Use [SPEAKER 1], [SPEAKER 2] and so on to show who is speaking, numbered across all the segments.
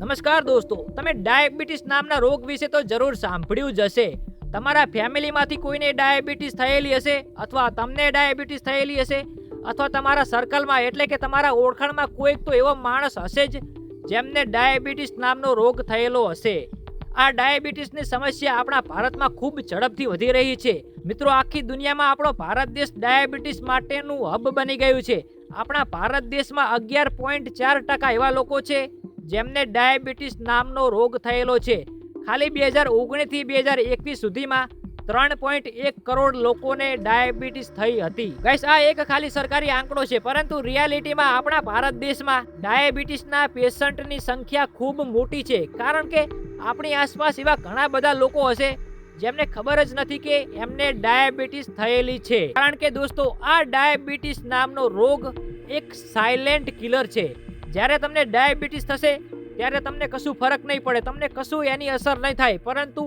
[SPEAKER 1] નમસ્કાર દોસ્તો, તમે ડાયાબિટીસ નામના રોગ વિશે તો જરૂર સાંભળ્યું જ હશે. તમારા ફેમિલીમાંથી કોઈને ડાયાબિટીસ થયેલી હશે અથવા તમને ડાયાબિટીસ થયેલી હશે? અથવા તમારા સર્કલમાં એટલે કે તમારા ઓળખાણમાં કોઈક તો એવો માણસ હશે જ જેમને ડાયાબિટીસ નામનો રોગ થયેલો હશે. આ ડાયાબિટીસની સમસ્યા આપણા ભારતમાં ખૂબ ઝડપથી વધી રહી છે. મિત્રો, આખી દુનિયામાં આપણો ભારત દેશ ડાયાબિટીસ માટેનું હબ બની ગયું છે. આપણા ભારત દેશમાં અગિયાર પોઈન્ટ ચાર ટકા એવા લોકો છે જેમને ડાયાબિટીસ નામનો રોગ થયેલો છે. ખાલી બે હજાર ઓગણીસથી બે હજાર એકવીસ સુધીમાં ત્રણ પોઈન્ટ એક કરોડ લોકોને ડાયાબિટીસ થઈ હતી. ગાઈસ આ એક ખાલી સરકારી આંકડો છે, પરંતુ રિયાલિટીમાં આપણા ભારત દેશમાં ડાયાબિટીસના પેશન્ટની સંખ્યા ખૂબ મોટી છે. કારણ કે આપણી આસપાસ એવા ઘણા બધા લોકો હશે જેમને ખબર જ નથી કે એમને ડાયાબિટીસ થયેલી છે. કારણ કે દોસ્તો, આ ડાયાબિટીસ નામનો રોગ એક સાયલેન્ટ કિલર છે. જ્યારે તમને ડાયાબિટીસ થશે, ત્યારે તમને કશું ફરક નહીં પડે, તમને કશું એની અસર નહીં થાય. પરંતુ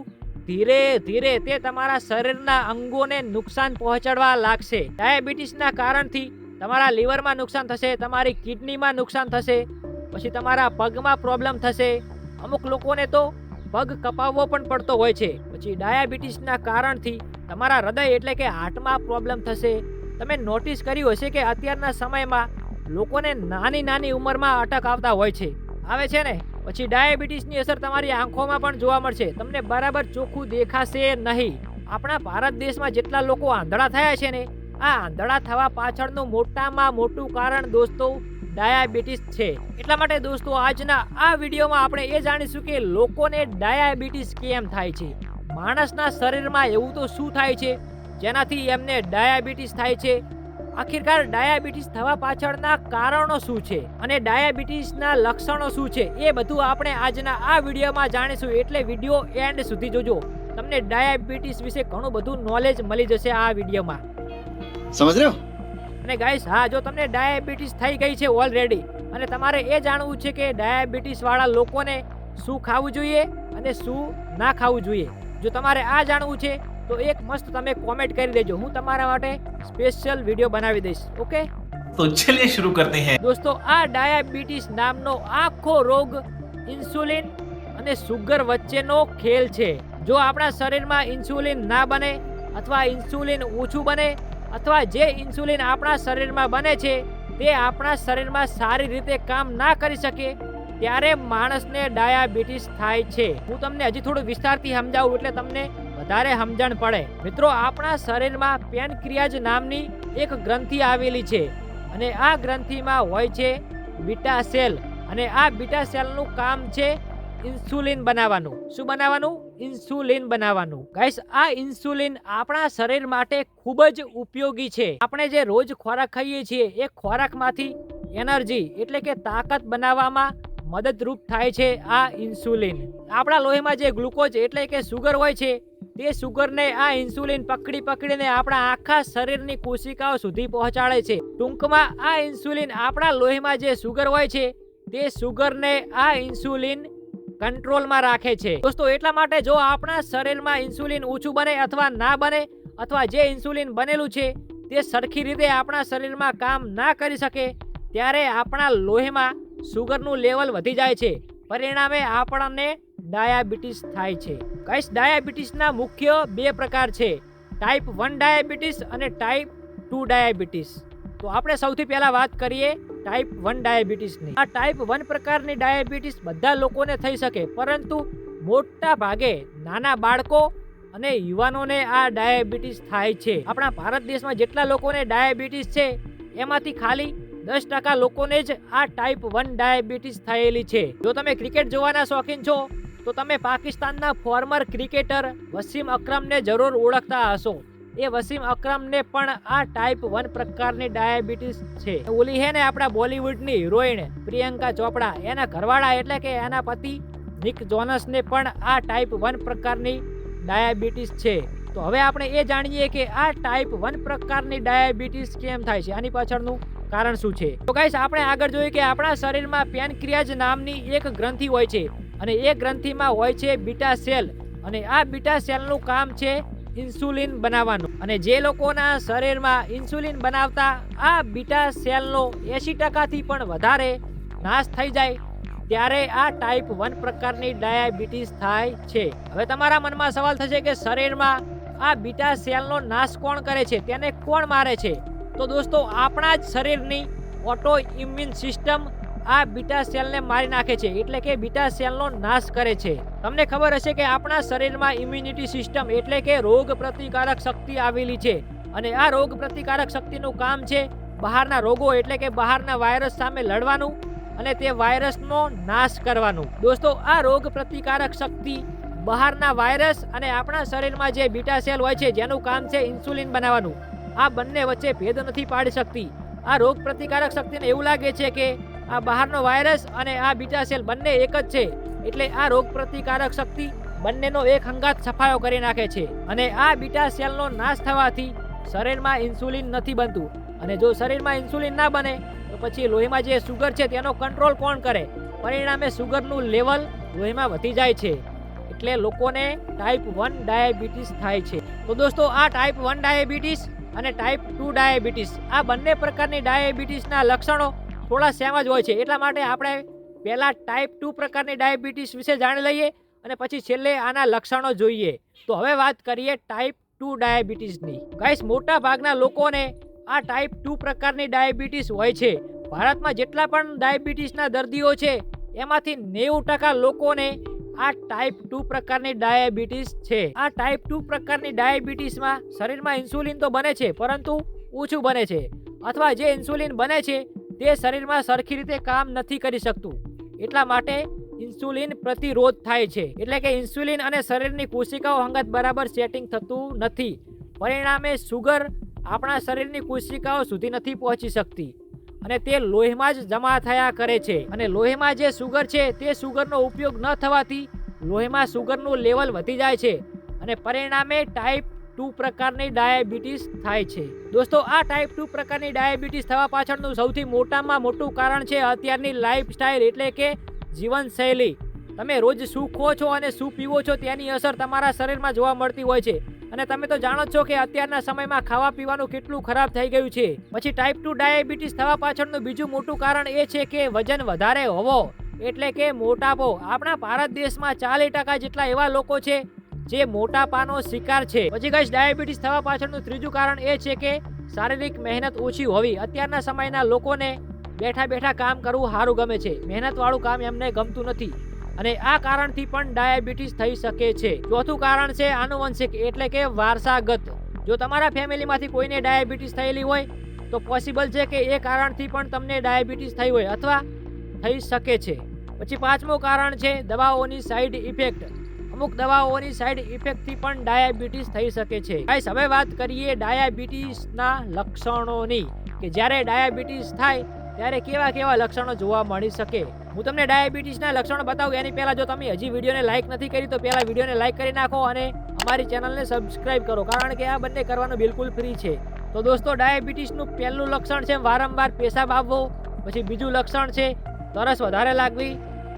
[SPEAKER 1] ધીરે ધીરે તે તમારા શરીરના અંગોને નુકસાન પહોંચાડવા લાગશે. ડાયાબિટીસના કારણથી તમારા લીવરમાં નુકસાન થશે, તમારી કિડનીમાં નુકસાન થશે, પછી તમારા પગમાં પ્રોબ્લેમ થશે. અમુક લોકોને તો પગ કપાવવો પણ પડતો હોય છે. પછી ડાયાબિટીસના કારણથી તમારા હૃદય એટલે કે હાર્ટમાં પ્રોબ્લેમ થશે. તમે નોટિસ કર્યું હશે કે અત્યારના સમયમાં લોકોને નાની નાની ઉંમરમાં અટક આવતા હોય છે. આવે છે ને? પછી ડાયાબિટીસની અસર તમારી આંખોમાં પણ જોવા મળશે. તમને બરાબર ચોખ્ખું દેખાશે નહીં. આપણા ભારત દેશમાં જેટલા લોકો આંધળા થયા છે ને, આ આંધળા થવા પાછળનું મોટામાં મોટું કારણ દોસ્તો, ડાયાબિટીસ છે. એટલા માટે દોસ્તો, આજના આ વિડીયોમાં આપણે એ જાણીશું કે લોકોને ડાયાબિટીસ કેમ થાય છે? માણસના શરીરમાં એવું તો શું થાય છે? જેનાથી એમને ડાયાબિટીસ થાય છે? આખીરકાર ડાયાબિટીસ થવા પાછળના કારણો શું છે અને ડાયાબિટીસના લક્ષણો શું છે એ બધું આપણે આજના આ વિડીયોમાં જાણીશું. એટલે વીડિયો એન્ડ સુધી જોજો. તમને ડાયાબિટીસ વિશે ઘણું બધું નોલેજ મળી જશે આ વિડીયોમાં.
[SPEAKER 2] સમજ રહ્યો?
[SPEAKER 1] અને ગાઈસ હા જો તમને ડાયાબિટીસ થઈ ગઈ છે ઓલરેડી અને તમારે એ જાણવું છે કે ડાયાબિટીસ વાળા લોકોને શું ખાવું જોઈએ અને શું ના ખાવું જોઈએ. જો તમારે આ જાણવું છે તો એક મસ્ત તમે કોમેન્ટ કરી દેજો. હું તમારા માટે સ્પેશિયલ વીડિયો બનાવી દઈશ. ઓકે
[SPEAKER 3] તો ચલિए શરૂ કરતે હૈ.
[SPEAKER 1] દોસ્તો આ ડાયાબિટીસ નામનો આખો રોગ ઇન્સ્યુલિન અને સુગર વચ્ચેનો ખેલ છે. જો આપણા શરીરમાં ઇન્સ્યુલિન ના બને અથવા ઇન્સ્યુલિન ઓછું બને અથવા જે ઇન્સ્યુલિન આપણા શરીરમાં બને છે તે આપણા શરીરમાં સારી રીતે કામ ના કરી શકે ત્યારે માણસને ડાયાબિટીસ થાય છે. હું તમને હજી થોડું વિસ્તારથી સમજાવું એટલે તમને વધારે સમજણ પડે. મિત્રો, આપણા શરીરમાં પેનક્રિયાજ નામની એક ગ્રંથિ આવેલી છે અને આ ગ્રંથિમાં હોય છે બીટા સેલ અને આ બીટા સેલનું કામ છે ઇન્સ્યુલિન બનાવવાનું. શું બનાવવાનું? ઇન્સ્યુલિન બનાવવાનું. ગાઈસ, આ ઇન્સ્યુલિન આપણા શરીર માટે ખૂબ જ ઉપયોગી છે. આપણે જે રોજ ખોરાક ખાઈએ છીએ, એ ખોરાકમાંથી એનર્જી એટલે કે તાકાત બનાવવામાં મદદરૂપ થાય છે આ ઇન્સ્યુલિન. આપણા લોહીમાં જે ગ્લુકોઝ એટલે કે સુગર હોય છે તે સુગરને આ ઇન્સ્યુલિન પકડી પકડીને આપણા આખા શરીરની કોશિકાઓ સુધી પહોંચાડે છે. ટૂંકમાં આ ઇન્સ્યુલિન આપણા લોહીમાં જે સુગર હોય છે, તે સુગરને આ ઇન્સ્યુલિન કંટ્રોલમાં રાખે છે. દોસ્તો, એટલા માટે જો આપણા શરીરમાં ઇન્સ્યુલિન ઓછું બને અથવા ના બને, અથવા જે ઇન્સ્યુલિન બનેલું છે, તે સરખી રીતે આપણા શરીરમાં કામ ના કરી શકે, ત્યારે આપણા લોહીમાં સુગરનું લેવલ વધી જાય છે. પરિણામે આપણને ડાયાબિટીસ થાય છે. કઈશ ડાયાબિટીસના મુખ્ય બે પ્રકાર છે. ટાઈપ વન ડાયાબિટીસ અને ટાઈપ ટુ ડાયાબિટીસ. તો આપણે સૌથી પહેલા વાત કરીએ ટાઈપ વન ડાયાબિટીસની. આ ટાઈપ વન પ્રકારની ડાયાબિટીસ બધા લોકોને થઈ શકે, પરંતુ મોટા ભાગે નાના બાળકો અને યુવાનોને આ ડાયાબિટીસ થાય છે. આપણા ભારત દેશમાં જેટલા લોકોને ડાયાબિટીસ છે, એમાંથી ખાલી દસ ટકા લોકોને જ આ ટાઈપ વન ડાયાબિટીસ થયેલી છે. જો તમે ક્રિકેટ જોવાના શોખીન છો તો તમે પાકિસ્તાનના ફોર્મર ક્રિકેટર વસીમ અક્રમને જરૂર ઓળખતા હશો. એ વસીમ અક્રમને પણ આ ટાઈપ વન પ્રકારની ડાયાબિટીસ છે. ઓલી હે ને આપણા બોલિવૂડની હિરોઈન પ્રિયંકા ચોપડા. એના ઘરવાળા એટલે કે એના પતિ નિક જોનસને પણ આ ટાઈપ વન પ્રકારની ડાયાબિટીસ છે. તો હવે આપણે એ જાણીએ કે આ ટાઈપ વન પ્રકારની ડાયાબિટીસ કેમ થાય છે? આની પાછળનું કારણ શું છે? તો ગાઈસ આપણે આગળ જોઈએ કે આપણા શરીરમાં પેનક્રિયાજ નામની એક ગ્રંથિ હોય છે. અને એ ગ્રંથિમાં હોય છે બીટા સેલ. અને આ બીટા સેલનું કામ છે ઇન્સ્યુલિન બનાવવાનું. અને જે લોકોના શરીરમાં ઇન્સ્યુલિન બનાવતા, આ બીટા સેલનો એંસી ટકાથી પણ વધારે નાશ થઈ જાય ત્યારે આ ટાઈપ વન પ્રકારની ડાયાબિટીસ થાય છે. હવે તમારા મનમાં સવાલ થશે કે શરીરમાં આ બીટા સેલનો નાશ કોણ કરે છે? તેને કોણ મારે છે? તો દોસ્તો, આપણા જ શરીરની ઓટો ઇમ્યુન સિસ્ટમ આ બીટા સેલને મારી નાખે છે, એટલે કે બીટા સેલનો નાશ કરે છે. તમને ખબર હશે કે આપણા શરીરમાં ઇમ્યુનિટી સિસ્ટમ એટલે કે રોગ પ્રતિકારક શક્તિ આવેલી છે. અને આ રોગ પ્રતિકારક શક્તિનું કામ છે બહારના રોગો એટલે કે બહારના વાયરસ સામે લડવાનું અને તે વાયરસનો નાશ કરવાનું. દોસ્તો, આ રોગ પ્રતિકારક શક્તિ બહારના વાયરસ અને આપણા શરીરમાં જે બીટા સેલ હોય છે, જેનું કામ છે ઇન્સ્યુલિન બનાવવાનું. આ બંને વચ્ચે ભેદ નથી પાડી શકતી. આ રોગ પ્રતિકારક શક્તિને એવું લાગે છે કે આ બહારનો વાયરસ અને આ બીટા સેલ બંને એક જ છે. એટલે આ રોગ પ્રતિકારક શક્તિ બંનેનો એક હંગાત સફાયો કરી નાખે છે. અને આ બીટા સેલનો નાશ થવાથી શરીરમાં ઇન્સ્યુલિન નથી બનતું. અને જો શરીરમાં ઇન્સ્યુલિન ના બને, તો પછી લોહીમાં જે સુગર છે તેનો કંટ્રોલ કોણ કરે? પરિણામે સુગરનું લેવલ લોહીમાં વધી જાય છે. એટલે લોકોને ટાઈપ વન ડાયાબિટીસ થાય છે. તો દોસ્તો, આ ટાઈપ વન ડાયાબિટીસ અને ટાઈપ ટુ ડાયાબિટીસ આ બંને પ્રકારની ડાયાબિટીસના લક્ષણો થોડા સેમ જ હોય છે. એટલા માટે આપણે પહેલાં ટાઈપ ટુ પ્રકારની ડાયાબિટીસ વિશે જાણી લઈએ અને પછી છેલ્લે આના લક્ષણો જોઈએ. તો હવે વાત કરીએ ટાઈપ ટુ ડાયાબિટીસની ગાઈસ મોટા ભાગના લોકોને આ ટાઈપ ટુ પ્રકારની ડાયાબિટીસ હોય છે. ભારતમાં જેટલા પણ ડાયાબિટીસના દર્દીઓ છે, એમાંથી નેવું ટકા લોકોને આ ટાઈપ ટુ પ્રકારની ડાયાબિટીસ છે. આ ટાઈપ ટુ પ્રકારની ડાયાબિટીસમાં શરીરમાં ઇન્સ્યુલિન તો બને છે, પરંતુ ઓછું બને છે. અથવા જે ઇન્સ્યુલિન બને છે તે શરીરમાં સરખી રીતે કામ નથી કરી શકતું. એટલા માટે ઇન્સ્યુલિન પ્રતિરોધ થાય છે. એટલે કે ઇન્સ્યુલિન અને શરીરની કોશિકાઓ અંગત બરાબર સેટિંગ થતું નથી. પરિણામે સુગર આપણા શરીરની કોશિકાઓ સુધી નથી પહોંચી શકતી. અને તે લોહીમાં જ જમા થયા કરે છે. અને લોહીમાં જે સુગર છે, તે સુગરનો ઉપયોગ ન થવાથી લોહીમાં સુગરનું લેવલ વધી જાય છે. અને પરિણામે ટાઈપ ટુ પ્રકારની ડાયાબિટીસ થાય છે. દોસ્તો, આ ટાઈપ ટુ પ્રકારની ડાયાબિટીસ થવા પાછળનું સૌથી મોટામાં મોટું કારણ છે અત્યારની લાઈફસ્ટાઈલ એટલે કે જીવનશૈલી. તમે રોજ શું ખો છો અને શું પીવો છો તેની અસર તમારા શરીરમાં જોવા મળતી હોય છે. અને તમે તો જાણો છો કે અત્યારના સમયમાં ખાવા પીવાનું કેટલું ખરાબ થઈ ગયું છે. પછી ટાઈપ ટુ ડાયાબિટીસ થવા પાછળનું બીજું મોટું કારણ એ છે કે વજન વધારે હોવો. એટલે કે મોટાપો. આપણા ભારત દેશમાં ચાલીસ ટકા જેટલા એવા લોકો છે જે મોટાપાનો શિકાર છે. પછી કઈ ડાયાબિટીસ થવા પાછળનું ત્રીજું કારણ એ છે કે શારીરિક મહેનત ઓછી હોવી. અત્યારના સમયના લોકોને બેઠા બેઠા કામ કરવું સારું ગમે છે. મહેનતવાળું કામ એમને ગમતું નથી. અને આ કારણથી પણ ડાયાબિટીસ થઈ શકે છે. ચોથું કારણ છે આનુવંશિક, એટલે કે વારસાગત. જો તમારા ફેમિલીમાંથી કોઈને ડાયાબિટીસ થયેલી હોય, તો પોસિબલ છે કે એ કારણથી પણ તમને ડાયાબિટીસ થઈ હોય અથવા થઈ શકે છે. પછી પાંચમું કારણ છે દવાઓની સાઈડ ઇફેક્ટ અમુક દવાઓની સાઈડ ઇફેક્ટથી પણ ડાયાબિટીસ થઈ શકે છે. ગાઈસ, હવે વાત કરીએ ડાયાબિટીસના લક્ષણોની, કે જ્યારે ડાયાબિટીસ થાય, ત્યારે કેવા કેવા લક્ષણો જોવા મળી શકે? હું તમને ડાયાબિટીસના લક્ષણો બતાવું, એની પહેલાં જો તમે હજી વિડીયોને લાઈક નથી કરી, તો પહેલા વિડીયોને લાઈક કરી નાખો અને અમારી ચેનલને સબસ્ક્રાઇબ કરો, કારણ કે આ બંને કરવાનું બિલકુલ ફ્રી છે. તો દોસ્તો, ડાયાબિટીસનું પહેલું લક્ષણ છે, વારંવાર પેશાબ આવવો, પછી બીજું લક્ષણ છે, તરસ વધારે લાગવી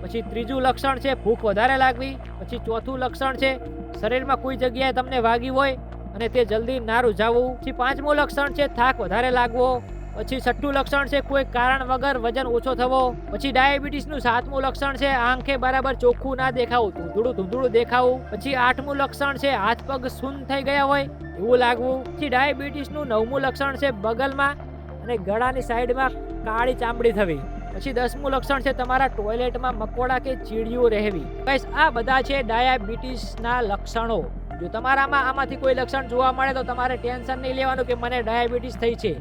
[SPEAKER 1] પછી ત્રીજું લક્ષણ છે ભૂખ વધારે લાગવી, પછી ચોથું લક્ષણ છે શરીરમાં કોઈ જગ્યાએ તમને વાગી હોય અને તે જલ્દી ના રૂઝાવવું પછી પાંચમું લક્ષણ છે થાક વધારે લાગવો, પછી છઠ્ઠું લક્ષણ છે કોઈ કારણ વગર વજન ઓછો થવો, પછી ડાયાબિટીસનું સાતમું લક્ષણ છે આંખે બરાબર ચોખ્ખું ના દેખાવું, ધૂંધળું ધૂંધળું દેખાવું, પછી આઠમું લક્ષણ છે હાથ પગ શૂન થઈ ગયા હોય એવું લાગવું, પછી ડાયાબિટીસનું નવમું લક્ષણ છે બગલમાં અને ગળાની સાઈડમાં કાળી ચામડી થવી. પછી દસમું લક્ષણ છે તમારા ટોયલેટમાં મકોડા કે ચીડિયું રહેવી. બસ આ બધા છે ડાયાબિટીસના લક્ષણો. જો તમારામાં આમાંથી કોઈ લક્ષણ જોવા મળે તો તમારે ટેન્શન નહીં લેવાનું કે મને ડાયાબિટીસ થઈ છે.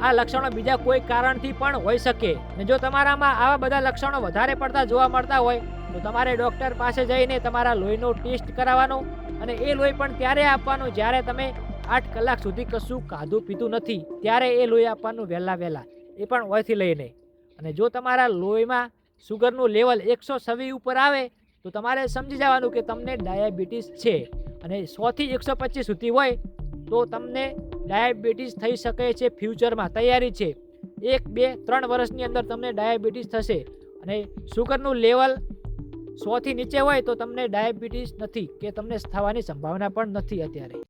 [SPEAKER 1] આ લક્ષણો બીજા કોઈ કારણથી પણ હોઈ શકે. ને જો તમારામાં આવા બધા લક્ષણો વધારે પડતા જોવા મળતા હોય, તો તમારે ડૉક્ટર પાસે જઈને તમારા લોહીનો ટેસ્ટ કરાવવાનો અને એ લોહી પણ ત્યારે આપવાનું જ્યારે તમે આઠ કલાક સુધી કશું ખાધું પીધું નથી. ત્યારે એ લોહી આપવાનું વહેલા વહેલા. એ પણ હોયથી લઈને. અને જો તમારા લોહીમાં સુગરનું લેવલ એકસો છવ્વીસ ઉપર આવે, તો તમારે સમજી જવાનું કે તમને ડાયાબિટીસ છે. અને સોથી એકસો પચીસ સુધી હોય, તો તમને ડાયાબિટીસ થઈ શકે છે ફ્યુચરમાં, તૈયારી છે. એક, બે, ત્રણ વર્ષની અંદર તમને ડાયાબિટીસ થશે. અને સુગરનું લેવલ સોથી નીચે હોય, તો તમને ડાયાબિટીસ નથી, કે તમને થવાની સંભાવના પણ નથી અત્યારે.